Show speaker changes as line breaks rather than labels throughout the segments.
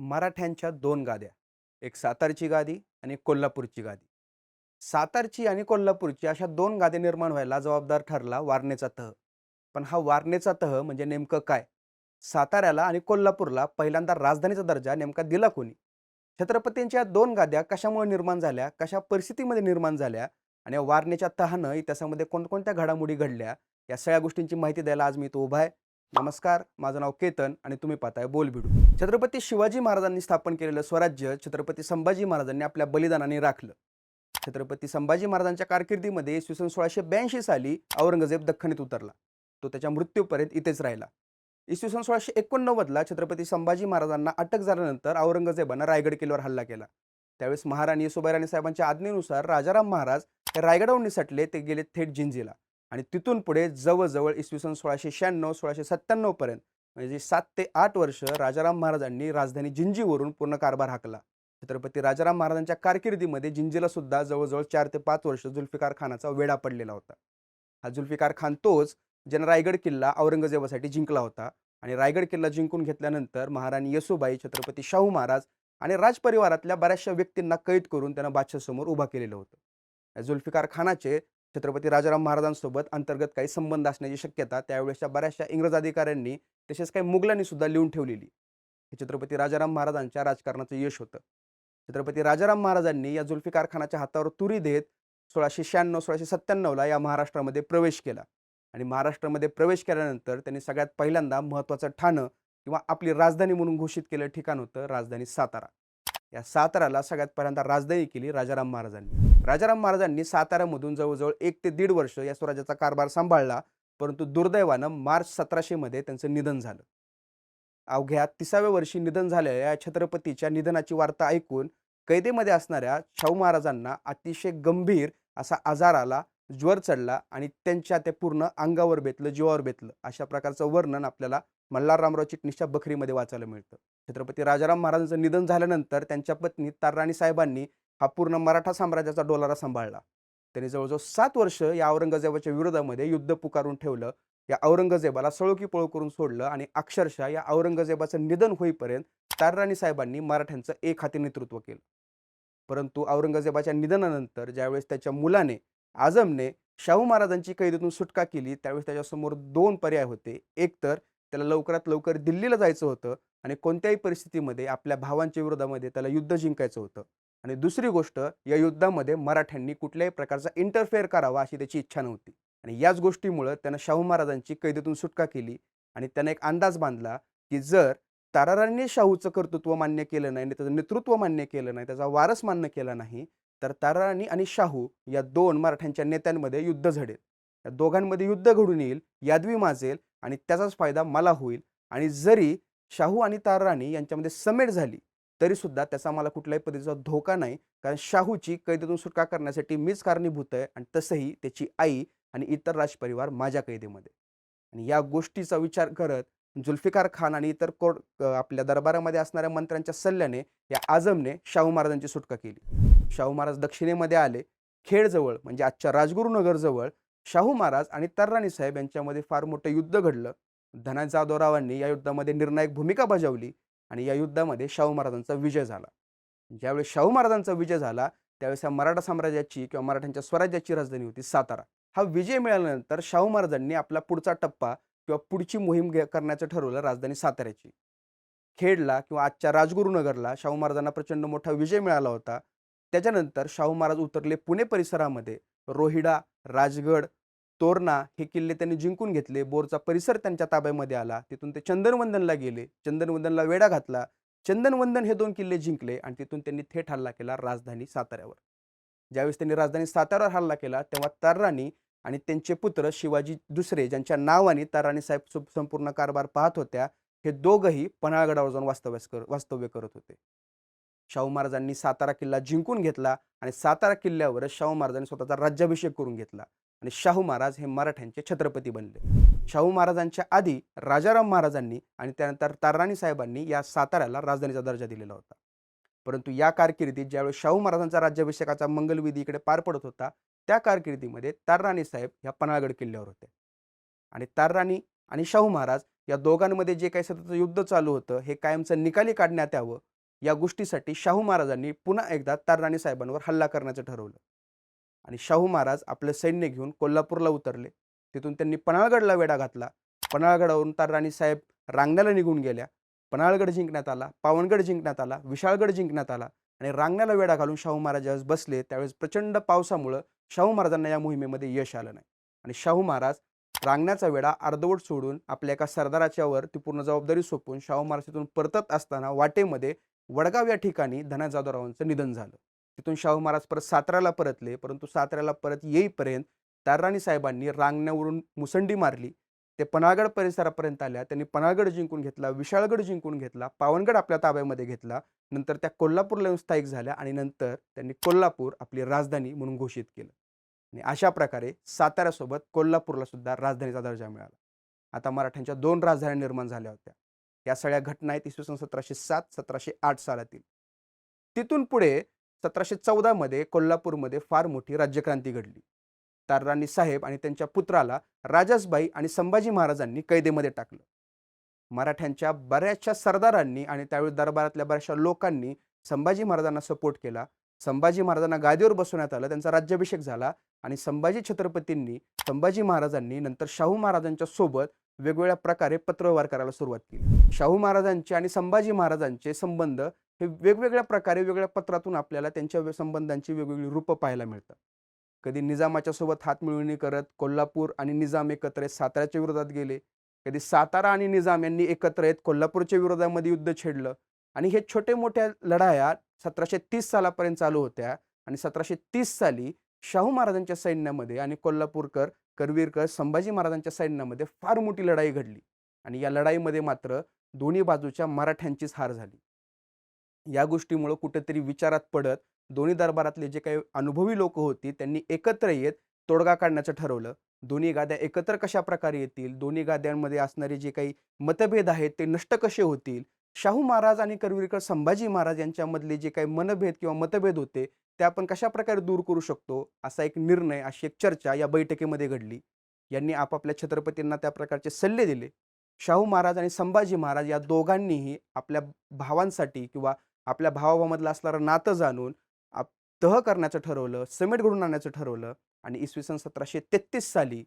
मराठ्यांच्या दोन गाद्या एक सातारची गादी आणि एक कोल्हापूरची गादी. सातारची आणि कोल्हापूरची अशा दोन गाद्या निर्माण व्हायला जबाबदार ठरला वारणेचा तह. पण हा वारणेचा तह म्हणजे नेमकं काय? साताऱ्याला आणि कोल्हापूरला पहिल्यांदा राजधानीचा दर्जा नेमका दिला कोणी? छत्रपतींच्या दोन गाद्या कशामुळे निर्माण झाल्या कशा परिस्थितीमध्ये निर्माण झाल्या आणि या वारणेच्या तहानं इतिहासामध्ये कोणकोणत्या घडामोडी घडल्या या सगळ्या गोष्टींची माहिती द्यायला आज मी तो उभा आहे. नमस्कार माझं नाव केतन आणि तुम्ही पाहताय बोलबिडू छत्रपती शिवाजी महाराजांनी स्थापन केलेलं स्वराज्य छत्रपती संभाजी महाराजांनी आपल्या बलिदानाने राखलं. छत्रपती संभाजी महाराजांच्या कारकिर्दीमध्ये इसवी सन सोळाशे ब्याऐंशी साली औरंगजेब दख्खनीत उतरला. तो त्याच्या मृत्यूपर्यंत इथेच राहिला. इसवी सन सोळाशे एकोणनव्वदला छत्रपती संभाजी महाराजांना अटक झाल्यानंतर औरंगजेबानं रायगड किल्ल्यावर हल्ला केला. त्यावेळेस महाराणी येसुबाईराणी साहेबांच्या आज्ञेनुसार राजाराम महाराज हे रायगडावरून निसटले ते गेले थेट जिंजीला आणि तिथून पुढे जवळजवळ इसवी सन सोळाशे शहाण्णव सोळाशे सत्त्याण्णव पर्यंत म्हणजे सात ते आठ वर्ष राजाराम महाराजांनी राजधानी जिंजीवरून पूर्ण कारभार हाकला. छत्रपती राजाराम महाराजांच्या कारकिर्दीमध्ये जिंजीला सुद्धा जवळजवळ चार ते पाच वर्ष जुल्फिकार खानाचा वेढा पडलेला होता. हा जुल्फिकार खान तोच ज्यानं रायगड किल्ला औरंगजेबासाठी जिंकला होता आणि रायगड किल्ला जिंकून घेतल्यानंतर महाराणी येसुबाई छत्रपती शाहू महाराज आणि राजपरिवारातल्या बऱ्याचशा व्यक्तींना कैद करून त्यांना बादशासमोर उभा केलेलं होतं. या जुल्फिकार खानाचे छत्रपती राजाराम महाराजांसोबत अंतर्गत काही संबंध असण्याची शक्यता त्यावेळेसच्या बऱ्याचशा इंग्रज अधिकाऱ्यांनी तसेच काही मुघलांनी सुद्धा लिहून ठेवलेली. हे छत्रपती राजाराम महाराजांच्या राजकारणाचं यश होतं. छत्रपती राजाराम महाराजांनी या जुल्फी कारखानाच्या हातावर तुरी देत सोळाशे शहाण्णव सोळाशे सत्त्याण्णवला या महाराष्ट्रामध्ये प्रवेश केला. आणि महाराष्ट्रामध्ये प्रवेश केल्यानंतर त्यांनी सगळ्यात पहिल्यांदा महत्त्वाचं ठाणं किंवा आपली राजधानी म्हणून घोषित केलं ठिकाण होतं राजधानी सातारा. या साताराला सगळ्यात पहिल्यांदा राजधानी केली राजाराम महाराजांनी. राजाराम महाराजांनी साताऱ्यामधून जवळजवळ एक ते दीड वर्ष या स्वराज्याचा कारभार सांभाळला परंतु दुर्दैवानं मार्च सतराशेमध्ये त्यांचं निधन झालं. अवघ्या तिसाव्या वर्षी निधन झालेल्या या छत्रपतीच्या निधनाची वार्ता ऐकून कैदेमध्ये असणाऱ्या शाहू महाराजांना अतिशय गंभीर असा आजार आला ज्वर चढला आणि त्यांच्या ते पूर्ण अंगावर बेतलं जीवावर बेतलं अशा प्रकारचं वर्णन आपल्याला मल्हाररामराव चिटणीसच्या बखरीमध्ये वाचायला मिळतं. छत्रपती राजाराम महाराजांचं निधन झाल्यानंतर त्यांच्या पत्नी ताराणी साहेबांनी हा पूर्ण मराठा साम्राज्याचा डोलारा सांभाळला. त्यांनी जवळजवळ सात वर्ष या औरंगजेबाच्या विरोधामध्ये युद्ध पुकारून ठेवलं या औरंगजेबाला सळोकी पळो करून सोडलं आणि अक्षरशः या औरंगजेबाचं निधन होईपर्यंत तारराणी साहेबांनी मराठ्यांचं एक हाती नेतृत्व केलं. परंतु औरंगजेबाच्या निधनानंतर ज्यावेळेस त्याच्या मुलाने आझमने शाहू महाराजांची कैदेतून सुटका केली त्यावेळेस त्याच्यासमोर दोन पर्याय होते. एक तर त्याला लवकरात लवकर दिल्लीला जायचं होतं आणि कोणत्याही परिस्थितीमध्ये आपल्या भावांच्या विरोधामध्ये त्याला युद्ध जिंकायचं होतं. आणि दुसरी गोष्ट या युद्धामध्ये मराठ्यांनी कुठल्याही प्रकारचा इंटरफेअर करावा अशी त्याची इच्छा नव्हती. आणि याच गोष्टीमुळं त्यानं शाहू महाराजांची कैदेतून सुटका केली आणि त्यानं एक अंदाज बांधला की जर तारारांनी शाहूचं कर्तृत्व मान्य केलं नाही आणि त्याचं नेतृत्व मान्य केलं नाही त्याचा वारस मान्य केला नाही तर ताराराणी आणि शाहू या दोन मराठ्यांच्या नेत्यांमध्ये युद्ध झडेल या दोघांमध्ये युद्ध घडून येईल यादवी माजेल आणि त्याचाच फायदा मला होईल. आणि जरी शाहू आणि ताराराणी यांच्यामध्ये समेट झाली तरीसुद्धा त्याचा मला कुठल्याही पद्धतीचा धोका नाही. कारण शाहूची कैदेतून सुटका करण्यासाठी मीच कारणीभूत आहे आणि तसंही त्याची आई आणि इतर राजपरिवार माझ्या कैदेमध्ये. आणि या गोष्टीचा विचार करत जुल्फिकार खान आणि इतर कोर्ट आपल्या दरबारामध्ये असणाऱ्या मंत्र्यांच्या सल्ल्याने या आझमने शाहू महाराजांची सुटका केली. शाहू महाराज दक्षिणेमध्ये आले. खेडजवळ म्हणजे आजच्या राजगुरुनगरजवळ शाहू महाराज आणि तर्राणी साहेब यांच्यामध्ये फार मोठं युद्ध घडलं. धना जाधवरावांनी या युद्धामध्ये निर्णायक भूमिका बजावली आणि या युद्धामध्ये शाहू महाराजांचा विजय झाला. ज्यावेळेस शाहू महाराजांचा विजय झाला त्यावेळेस या मराठा साम्राज्याची किंवा मराठ्यांच्या स्वराज्याची राजधानी होती सातारा. हा विजय मिळाल्यानंतर शाहू महाराजांनी आपला पुढचा टप्पा किंवा पुढची मोहीम घे करण्याचं ठरवलं राजधानी साताऱ्याची. खेडला किंवा आजच्या राजगुरुनगरला शाहू महाराजांना प्रचंड मोठा विजय मिळाला होता. त्याच्यानंतर शाहू महाराज उतरले पुणे परिसरामध्ये. रोहिडा राजगड तोरणा हे किल्ले त्यांनी जिंकून घेतले. बोरचा परिसर त्यांच्या ताब्यामध्ये आला. तिथून ते चंदनवंदनला गेले. चंदनवंदनला वेढा घातला. चंदनवंदन हे दोन किल्ले जिंकले आणि तिथून त्यांनी थेट हल्ला केला राजधानी साताऱ्यावर. ज्यावेळेस त्यांनी राजधानी साताऱ्यावर हल्ला केला तेव्हा तार्राणी आणि त्यांचे पुत्र शिवाजी दुसरे ज्यांच्या नावाने ताराणी साहेब संपूर्ण कारभार पाहत होत्या हे दोघंही पन्हाळगडावर जाऊन वास्तव्यास कर वास्तव्य करत होते. शाहू महाराजांनी सातारा किल्ला जिंकून घेतला आणि सातारा किल्ल्यावर शाहू महाराजांनी स्वतःचा राज्याभिषेक करून घेतला आणि शाहू महाराज हे मराठ्यांचे छत्रपती बनले. शाहू महाराजांच्या आधी राजाराम महाराजांनी आणि त्यानंतर तारराणी साहेबांनी या साताऱ्याला राजधानीचा दर्जा दिलेला होता. परंतु या कारकिर्दीत ज्यावेळेस शाहू महाराजांचा राज्याभिषेकाचा मंगलविधी इकडे पार पडत होता त्या कारकिर्दीमध्ये तारराणी साहेब ह्या पन्हाळगड किल्ल्यावर होते. आणि तारराणी आणि शाहू महाराज या दोघांमध्ये जे काही सतत युद्ध चालू होतं हे कायमचं निकाली काढण्यात यावं या गोष्टीसाठी शाहू महाराजांनी पुन्हा एकदा तारराणी साहेबांवर हल्ला करण्याचं ठरवलं. आणि शाहू महाराज आपलं सैन्य घेऊन कोल्हापूरला उतरले. तिथून त्यांनी पन्हाळगडला वेढा घातला. पन्हाळगडावरून तारराणी साहेब रांगण्याला निघून गेल्या. पन्हाळगड जिंकण्यात आला पावनगड जिंकण्यात आला विशाळगड जिंकण्यात आला आणि रांगण्याला वेढा घालून शाहू महाराज ज्यावेळेस बसले त्यावेळेस प्रचंड पावसामुळं शाहू महाराजांना या मोहिमेमध्ये यश आलं नाही. आणि शाहू महाराज रांगण्याचा वेढा अर्धवट सोडून आपल्या एका सरदाराच्यावर ती पूर्ण जबाबदारी सोपवून शाहू महाराज तिथून परतत असताना वाटेमध्ये वडगाव या ठिकाणी धना जाधवरावांचं निधन झालं. तिथून शाहू महाराज परत साताऱ्याला परतले परंतु साताऱ्याला परत येईपर्यंत तारराणी साहेबांनी रांगण्यावरून मुसंडी मारली. ते पन्हाळगड परिसरापर्यंत आल्या. त्यांनी पन्हाळगड जिंकून घेतला विशाळगड जिंकून घेतला पावनगड आपल्या ताब्यामध्ये घेतला. नंतर त्या कोल्हापूरला येऊन स्थायिक झाल्या आणि नंतर त्यांनी कोल्हापूर आपली राजधानी म्हणून घोषित केलं. आणि अशा प्रकारे साताऱ्यासोबत कोल्हापूरला सुद्धा राजधानीचा दर्जा मिळाला. आता मराठ्यांच्या दोन राजधान्या निर्माण झाल्या होत्या. या सगळ्या घटना आहेत इसवी सन सतराशे सात सतराशे आठ सालातील. तिथून पुढे सतराशे चौदामध्ये कोल्हापूरमध्ये फार मोठी राज्यक्रांती घडली. तारराणी साहेब आणि त्यांच्या पुत्राला राजासबाई आणि संभाजी महाराजांनी कैदेमध्ये टाकलं. मराठ्यांच्या बऱ्याचशा सरदारांनी आणि त्यावेळी दरबारातल्या बऱ्याचशा लोकांनी संभाजी महाराजांना सपोर्ट केला. संभाजी महाराजांना गादीवर बसवण्यात आलं त्यांचा राज्याभिषेक झाला आणि संभाजी छत्रपतींनी संभाजी महाराजांनी नंतर शाहू महाराजांच्या सोबत वेगवेगळ्या प्रकारे पत्रव्यवहार करायला सुरुवात केली. शाहू महाराजांचे आणि संभाजी महाराजांचे संबंध हे वेगवेगळ्या प्रकारे वेगवेगळ्या पत्रातून आपल्याला त्यांच्या संबंधांची वेगवेगळी रूपं पाहायला मिळतात. कधी निजामाच्या सोबत हातमिळवणी करत कोल्हापूर आणि निजाम एकत्र येत साताऱ्याच्या विरोधात गेले. कधी सातारा आणि निजाम यांनी एकत्र येत कोल्हापूरच्या विरोधामध्ये युद्ध छेडलं. आणि हे छोटे मोठ्या लढाया सतराशे तीस सालापर्यंत चालू होत्या. आणि सतराशे तीस साली शाहू महाराजांच्या सैन्यामध्ये आणि कोल्हापूरकर करवीरकर संभाजी महाराजांच्या सैन्यामध्ये फार मोठी लढाई घडली आणि या लढाईमध्ये मात्र दोन्ही बाजूच्या मराठ्यांचीच हार झाली. या गोष्टीमुळं कुठेतरी विचारात पडत दोन्ही दरबारातले जे काही अनुभवी लोक होती त्यांनी एकत्र येत तोडगा काढण्याचं ठरवलं. दोन्ही गाद्या एकत्र कशा प्रकारे येतील? दोन्ही गाद्यांमध्ये असणारे जे काही मतभेद आहेत ते नष्ट कसे होतील? शाहू महाराज आणि करवीरकर संभाजी महाराज यांच्यामधले जे काही मनभेद किंवा मतभेद होते ते आपण कशा प्रकारे दूर करू शकतो? असा एक निर्णय अशी एक चर्चा या बैठकीमध्ये घडली. यांनी आपापल्या छत्रपतींना त्या प्रकारचे सल्ले दिले. शाहू महाराज आणि संभाजी महाराज या दोघांनीही आपल्या भावांसाठी किंवा आपल्या भावाभावामधलं असणारं नातं जाणून आप तह करण्याचं ठरवलं समेट घडून आणण्याचं ठरवलं आणि इसवी सन सतराशे तेहतीस साली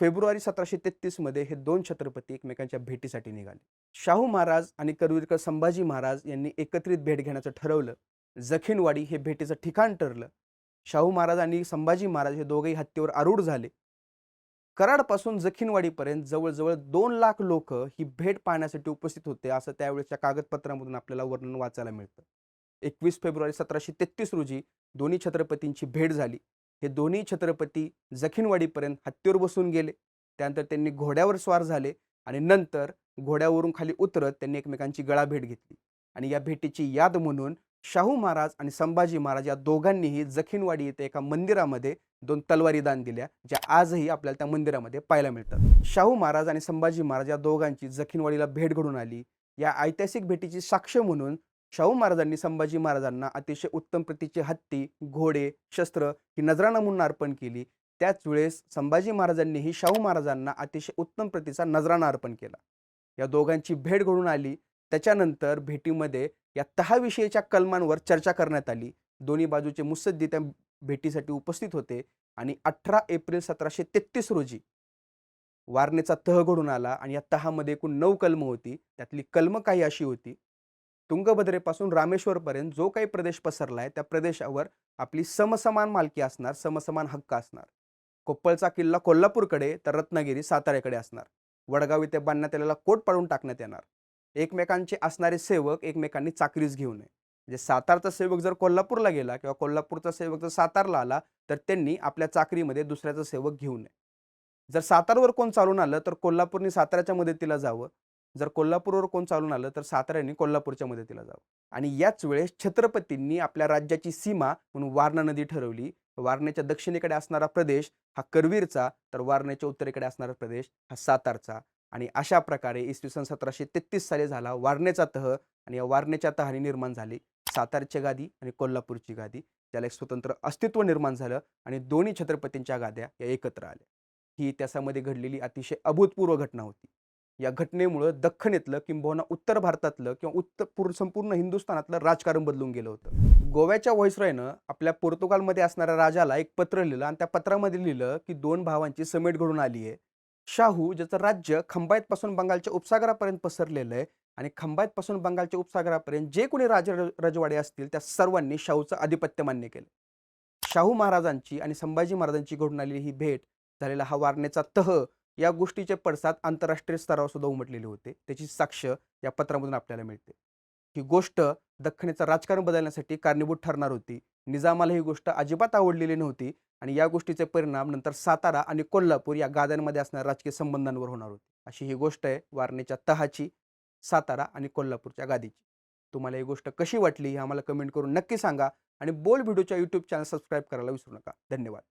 फेब्रुवारी सतराशे तेहतीसमध्ये हे दोन छत्रपती एकमेकांच्या भेटीसाठी निघाले. शाहू महाराज आणि करवीरकर संभाजी महाराज यांनी एकत्रित भेट घेण्याचं ठरवलं. जखीनवाडी हे भेटीचं ठिकाण ठरलं. शाहू महाराज आणि संभाजी महाराज हे दोघेही हत्तीवर आरूढ झाले. कराडपासून जखीनवाडीपर्यंत जवळजवळ दोन लाख लोक ही भेट पाहण्यासाठी उपस्थित होते असं त्यावेळेच्या कागदपत्रामधून आपल्याला वर्णन वाचायला मिळतं. एकवीस फेब्रुवारी सतराशे तेहतीस रोजी दोन्ही छत्रपतींची भेट झाली. हे दोन्ही छत्रपती जखीनवाडीपर्यंत हत्तीवर बसून गेले. त्यानंतर त्यांनी घोड्यावर स्वार झाले आणि नंतर घोड्यावरून खाली उतरत त्यांनी एकमेकांची गळा भेट घेतली. आणि या भेटीची याद म्हणून शाहू महाराज आणि संभाजी महाराज या दोघांनीही जखीनवाडी येथे एका मंदिरामध्ये दोन तलवारी दान दिल्या ज्या आजही आपल्याला त्या मंदिरामध्ये पाहायला मिळतात. शाहू महाराज आणि संभाजी महाराज या दोघांची जखीनवाडीला भेट घडून आली. या ऐतिहासिक भेटीची साक्ष म्हणून शाहू महाराजांनी संभाजी महाराजांना अतिशय उत्तम प्रतीचे हत्ती घोडे शस्त्र ही नजराणा म्हणून अर्पण केली. त्याच वेळेस संभाजी महाराजांनीही शाहू महाराजांना अतिशय उत्तम प्रतीचा नजराणा अर्पण केला. या दोघांची भेट घडून आली. त्याच्यानंतर भेटीमध्ये या तहाविषयीच्या कलमांवर चर्चा करण्यात आली. दोन्ही बाजूचे मुत्सद्दी त्या भेटीसाठी उपस्थित होते आणि अठरा एप्रिल सतराशे तेहतीस रोजी वारणेचा तह घडून आला आणि या तहामध्ये एकूण नऊ कलम होती. त्यातली कलम काही अशी होती. तुंगभद्रेपासून रामेश्वरपर्यंत जो काही प्रदेश पसरला आहे त्या प्रदेशावर आपली समसमान मालकी असणार समसमान हक्क असणार. कोप्पळचा किल्ला कोल्हापूरकडे तर रत्नागिरी साताऱ्याकडे असणार. वडगाव इथे बांधण्यात आलेला कोट पाडून टाकण्यात येणार. एकमेकांचे असणारे सेवक एकमेकांनी चाकरीच घेऊ नये. म्हणजे सातारचा सेवक जर कोल्हापूरला गेला किंवा कोल्हापूरचा सेवक जर सातारला आला तर त्यांनी आपल्या चाकरीमध्ये दुसऱ्याचा सेवक घेऊ नये. जर सातारवर कोण चालून आलं तर कोल्हापूरनी साताऱ्याच्या मदतीला जावं. जर कोल्हापूरवर कोण चालून आलं तर साताऱ्याने कोल्हापूरच्या मदतीला जावं. आणि याच वेळेस छत्रपतींनी आपल्या राज्याची सीमा म्हणून वारणा नदी ठरवली. वारण्याच्या दक्षिणेकडे असणारा प्रदेश हा करवीरचा तर वारण्याच्या उत्तरेकडे असणारा प्रदेश हा सातारचा. आणि अशा प्रकारे इसवी सन सतराशे तेहतीस साली झाला वारणेचा तह आणि या वारणेच्या तहाने निर्माण झाली. सातारची गादी आणि कोल्हापूरची गादी ज्याला एक स्वतंत्र अस्तित्व निर्माण झालं आणि दोन्ही छत्रपतींच्या गाद्या या एकत्र आल्या. ही त्याच्यामध्ये घडलेली अतिशय अभूतपूर्व घटना होती. या घटनेमुळं दख्खनेतलं किंबहुना उत्तर भारतातलं किंवा उत्तर पूर संपूर्ण हिंदुस्थानातलं राजकारण बदलून गेलं होतं. गोव्याच्या व्हॉइसरॉयनं आपल्या पोर्तुगालमध्ये असणाऱ्या राजाला एक पत्र लिहिलं आणि त्या पत्रामध्ये लिहिलं की दोन भावांची समेट घडून आली आहे. शाहू ज्याचं राज्य खंबायतपासून बंगालच्या उपसागरापर्यंत पसरलेलं आहे आणि खंबायतपासून बंगालच्या उपसागरापर्यंत जे कोणी राज रजवाडे असतील त्या सर्वांनी शाहूचं आधिपत्य मान्य केलं. शाहू महाराजांची आणि संभाजी महाराजांची घडून आलेली ही भेट झालेला हा वारणेचा तह या गोष्टीचे पडसाद आंतरराष्ट्रीय स्तरावर सुद्धा उमटलेले होते. त्याची साक्ष या पत्रामधून आपल्याला मिळते. ही गोष्ट दख्खनीचं राजकारण बदलण्यासाठी कारणीभूत ठरणार होती. निजामाला ही गोष्ट अजिबात आवडलेली नव्हती आणि या गोष्टीचे परिणाम नंतर सातारा आणि कोल्हापूर या गाद्यांमध्ये असणाऱ्या राजकीय संबंधांवर होणार होते. अशी ही गोष्ट आहे वारणेच्या तहाची सातारा आणि कोल्हापूरच्या गादीची. तुम्हाला ही गोष्ट कशी वाटली हे आम्हाला कमेंट करून नक्की सांगा आणि बोल व्हिडिओच्या यूट्यूब चॅनल सबस्क्राईब करायला विसरू नका. धन्यवाद.